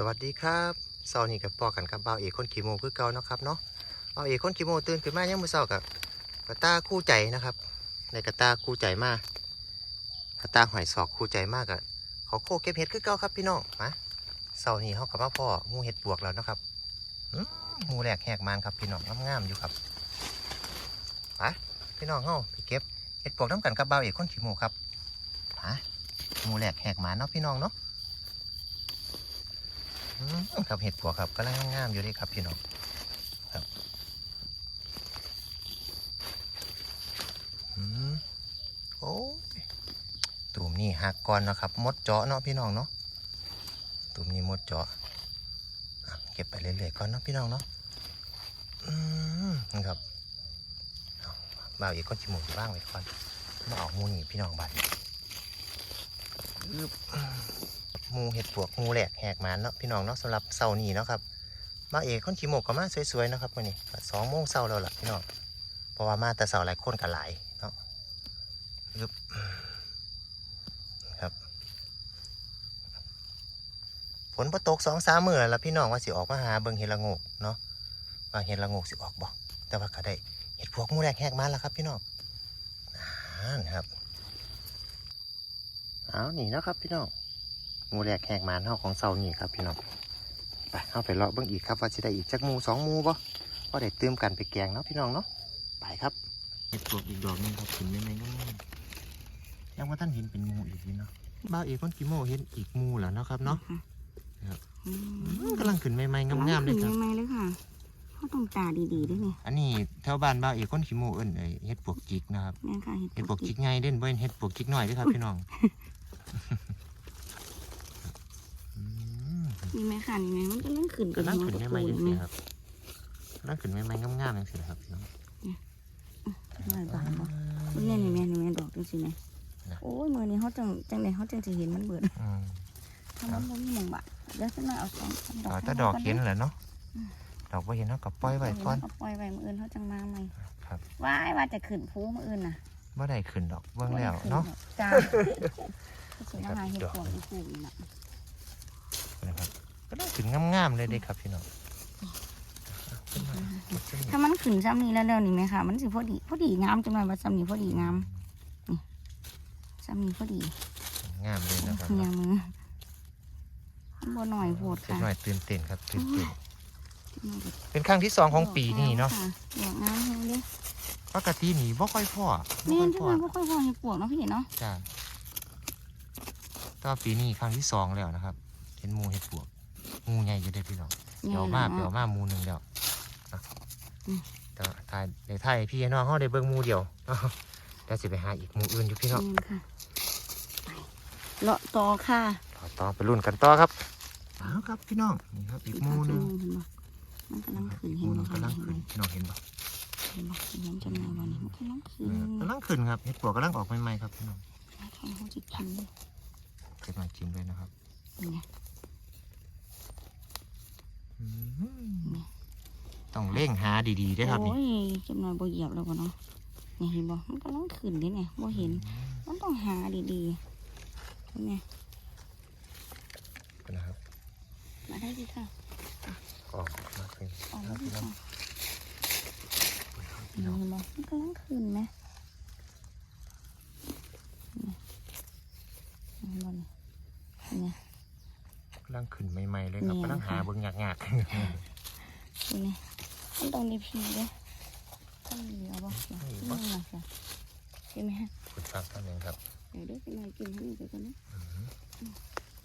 สวัสดีครับเสาร์นี้กับปอกันกับบ่าเอกคนขี่โมคือเก่านะครับเนาะบ่าเอกคนขี่โมตื่นขึ้นมายังมือเสาร์กับกระตาคู่ใจนะครับ ในกระตาคู่ใจมากกระตาหอยศอกคู่ใจมากอะขอโคเก็บเห็ดคือเก่าครับพี่น้องมาเสาร์นี้เขากับมาพ่อมูเห็ดปวกแล้วนะครับมูแหลกแหกมันครับพี่น้องงามๆอยู่ครับไปพี่น้องเฮาไปเก็บเห็ดปวกน้ำกันกับบ่าเอกคนขี่โมครับไปหมูแหลกแหกมันเนาะพี่น้องเนาะ ครับเห็ดผัวครับกำลังงามอยู่เลยครับพี่น้องครับอืมโอ้ตุ่มนี่หักก่อนนะครับ มดเจาะเนาะพี่น้องเนาะตุ่มนี่มดเจาะเก็บไปเรื่อยๆก่อนเนาะพี่น้องเนาะอืมครับบ่าวอีกก้อนชิหมูบ้างไว้ก่อนมาออกมูนี่พี่น้องบัดนี้อึ๊บ มูเห็ดปวกหมูแหลกแหกหมานเนาะพี่น้องเนาะสำหรับเสาร์นี้เนาะครับมาเอกคนขี่หมกก็มาสวยๆนะครับวันนี้สองโมงเสาร์แล้วล่ะพี่น้องเพราะว่ามาแต่เสาร์หลายคนกันหลายเนาะยึบครับฝนพอตกสองสามมือแล้วพี่น้องว่าสิออกมาหาเบิ่งเห็ดละงกเนาะว่าเห็ดละงกสิออกบ่แต่ว่าก็ได้เห็ดพวกหมูแหลกแหกหมานแล้วครับ พี่น้องอ่านครับเอาหนีเนาะครับพี่น้อง มูแรกแหกหมานเฮาของเสานี่ครับพี่น้องไปเฮาไปเลาะเบิ่งอีกครับว่าสิได้อีกจักหมูสองหมูบ่ก็ได้เติมกันไปแกงเนาะพี่น้องเนาะไปครับเห็ดปวกอีกดอกหนึงครับขึ้นไม่ไม่งามๆยังว่าท่านเห็นเป็นหมูอีกนี่เนาะบ้าวเอกคนกิโมเห็นอีกหมูแล้วเนาะครับเนาะครับอือืมกำลังขึ้นไม่ไม่งามๆเลยครับใหม่ๆเลยค่ะเขาต้องตาดีๆด้วยนี่อันนี้แถวบ้านบ้าวเอกคนกิโมเอิ้นไอ้เห็ดปวกจิกนะครับแม่นค่ะเห็ดปวกจิกใหญ่เด่นบ่เป็นเห็ดปวกจิกน้อยเด้อครับพี่น้องอื นี่แม่ค่ะนี่แม่มันก็เล่นขึ้นก็นั่งหัวขึ้นตะไม่ปูไม่จังนี่ซี่แม่ครับนั่งขึ้นไม่ไม่งามๆจังซี่แหละครับพี่น้องหลายบาทบ่คุณแม่นี่แม่นี่แม่ดอกจังซี่แม่โอ้ยมื้อนี้เขาจังจังได๋เขาจังสิเห็นมันเบิดอืมถ้ามันบ่มีหม่องบะเดี๋ยวจะมาเอาสองสามดอกเอาแต่ดอกเห็นแหละเนาะดอกบ่าเห็นเนาะกับปล่อยไว้ก่อนเาปล่อยไว้มื้ออื่นเขาจังมาใหม่ครับ ว้ายว่าจะขึ้นภูมื้ออื่นน่ะบ่ได้ขึ้นดอกเบิ่งแล้วเนาะ จ้าสิมาหาเห็ดปวกอีกปลูกนี่น่ะนะครับ ก็ได้ขึ้นงามๆเลยเด้ครับพี่น้องถ้ามันขึ้นซ้ำนี้แล้วแล้วนี่แม่ค่ะมันสิพอดีพอดีงามจังหน่อยว่าซ้ำนี้พอดีงามนี่ซ้ำนี้พอดีงามเลยนะครับเฮียมือมันบ่หน่อยโพดเล็กค่ะน้อยตื่นเต้นครับตื่นเต้นมันก็เป็นครั้งที่สองของปีนี้เนาะดอกงามเฮงเด้ปกตินี่บ่ค่อยพ่อบ่นี่ค่อยทำพ่อไมบ่ค่อยพอเห็ดปวกเนาะพี่เนาะจ้าแต่ว่าปีนี้ครั้งที่สองแล้วนะครับ เห็นหมูเห็ดปวกห มูใหญ่อยู่เด้อพี่น้องเดี๋ยวมาเดี๋ยวมาหมูหนึ่งเดี๋ยวนะแต่ว่าถ่ายในถ่ายให้พี่น้องเขาได้เบิ่งหมูเดียวเดี๋ยวสิไปหาอีกหมูอื่นอยู่พี่น้องนี่ค่ะไปเลาะต่อค่ะต่อต่อไปรุ่นกันต่อครับเอาครับพี่น้องนี่ครับอีกหมูหนึงเห็นบ่มันกำลังขึ้นหเห็มูนหนึบ่งค่ะกำลังเห็นขึ้นบ่พี่น้องเห็นปะเห็นบ่เห็นจำนวนวันนี้มันกำลังขึ้นกำลังขึ้นครับเห็ดปวกกำลังออกใหม่ๆครับพี่น้องเขาจะกินเก็บมากินด้วยนะครับนี่ไงอืม ต้องเร่งหาดีๆด้วยครับนี่โอ้ยจำนวนบ่เหยียบแล้วบ่เนาะนี่เห็นบ่มันกำลังขึ้นเด้เนี่ยบ่เห็น มันต้องหาดีๆเป็นไงนะครับ มาได้ดีค่ะออกมาขึ้นออกคมารับดี พี่น้อง ค่ะเห็นบ่มันกำลังขึ้นไหมนี่เห็นบ่นี่เป็นไง กำลังขึ้นใหม่ๆเลยครับ เนี่ย กำลัง หาค่ะเบิ่งยากเป็นไงมันต้องมีพีเด้ต้องมีเอาบ่เดี๋ยวนี่มาค่ะใช่ไหมฮะๆคุณฟังท่านหนึ่งครับเดี๋ยวเด้อเป็นไงกินให้มันไปกันนะ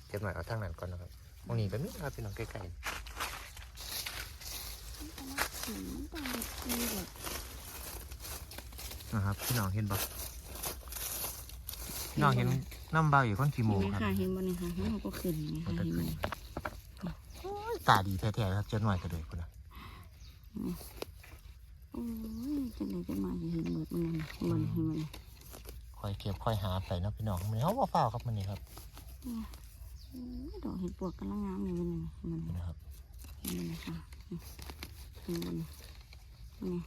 เก็บหน่อยเอาทางนั้นก่อนนะครับตรงนี้ก็มีครับพี่น้องใกล้มันกำลังขึ้นมันต้องมีพีแบบๆนะครับพี่น้องเห็นปะพี่น้องเห็นน้ำเบาอยู่ก้อนขี้หมูเห็นไหมครับค่ะเห็นบ่นี่ค่ะมันก็ขึ้นไงมันค่ะจะเห็นขึ้ไหนม ตาดีแท้ๆครับเจ้าหน่อยก็เลยคุณนะโอ้ยจะไหนจะมาจะเห็นหมดมันนั่นเห็นบ่นี่เห็นบ่นี่คอยเก็บคอยหาไปเนาะพี่น้องมันเขาว่าเฝ้าวครับมันนี่ครับโอ้ยดอกเห็ดปวกกำลังงามเลยมันนี่เห็นบ่นี่นะครับเห็นบ่นี่ค่ะเห็นบ่นี่นี่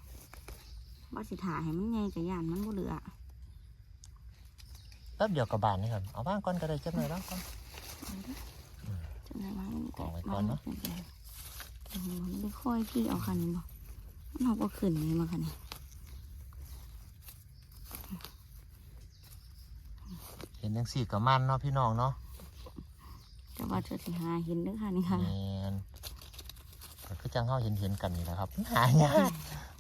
ว่าสิถ่าให้มันใหญ่กับยานมันบ่เหลือแป๊บเดียวกับบานนี่ครับเอาบ้างก่อนก็ได้เจ้าหน่อยแล้วก่อนจังได๋ว่า มันกองไว้ก่อนเนาะมันเป็นมันไม่ค่อยพี่เอาคันนี้บ่มันเอาก็ขึ้นนี่มาคันนี้เห็นจังสี่กับมันเนาะพี่น้องเนาะแต่ว่าจะสิหาเห็นเด้อค่ะนี่ค่ะแมนแต่ก็จังเขาเห็นเห็นๆกันนี่แหละครับหายาก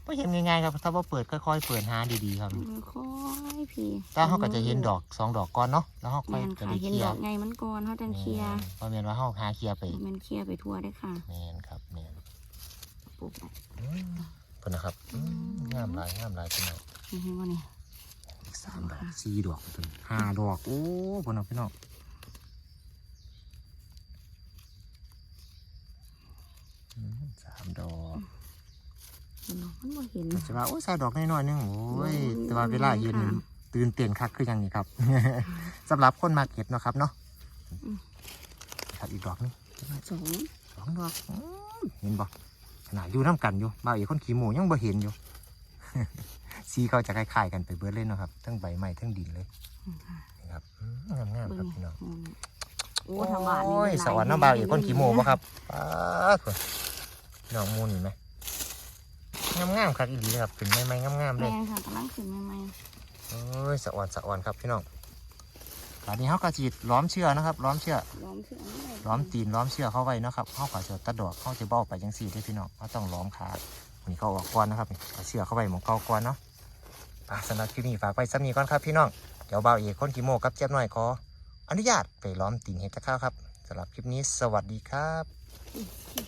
ไม่เห็นง่ายๆครับถ้าว่าเปิดค่อยๆเปิดหาดีๆครับมันค่อยพี่ถ้าเขาก็จะเห็นดอกสองดอกก่อนเนาะแล้วเขาค่แมอยนจะค่ะได้เห็นเคลีดยอร์กไงมันก่อนเขาจังเคลียร์เพราะแมนว่าเขาหาเคลียร์ไปมันเคลียร์ไปทั่วได้อค่ะแมนครับแมนปลูกได้อืมเพิ่นนะครับอืมงามหลายงามหลายพี่น้องนี่เห็นบ่นี่อีกสามดอกสี่ดอกเป็นห้าดอกโอ้เพิ่นเอาพี่น้องอืมสามดอกเห็นบ่ มันบ่เห็นจะว่าโอ้ยใส่ดอกน้อยๆนึงโอ้ยอืมแต่ว่าเวลาเย็นค่ะตื่นเต้นคักคืออย่างนี้ครับสำหรับคนมาเก็บเนาะครับเนาะอืมครับอีกดอกหนึงสองสองดอกอืมเห็นบ่ขนาดอยู่น้ำกันอยู่บ่าวอีกคนขี่หมูยังบ่เห็นอยู่สีเขาจะคล้ายๆกันไปเบิดเลยเนาะครับทั้งใบไม้ทั้งดินเลยค่ะนี่ครับอืมงามๆเบิ่ครับงพี่น้องอืมโอ้ทางบ้านนี่โอ้ยมันหลายสวรรค์น้ำบ่าวอีกคนขี่หมูบ่ครับป้าดคนน้องมูนี่ไหม งามๆครับอีหลีเลยครับเป็นไม้ไม้งามๆเลแม่ยนค่ะกำลังขึ้นใหม่โอ้ยสะอ่อนสะอ่อนครับพี่น้องตอนนี้เขากระจีดล้อมเชือกนะครับล้อมเชือก ๆล้อมเชือกนี่เลยล้อมตีนล้อมเชือกเข้าไว้เนาะครับเขาขอจะตัดดอกเขาจะเบ้าไปจังสี่ได้อพี่น้องเขาต้องล้อมขาวันนี้เขาออกก้อนนะครับนี่เอาเชือกเข้าไปหมองเกาก้อนเนาะอะสำหรับคลิปนี้ฝากไปซ้ำนี้ก่อนครับพี่น้องเดี๋ยวเบาเอกคนกิโมกับเจี๊ยบหน่อยขออนุญาตไปล้อมตีนเห็ดจะข้าวครับสำหรับคลิปนี้สวัสดีครับ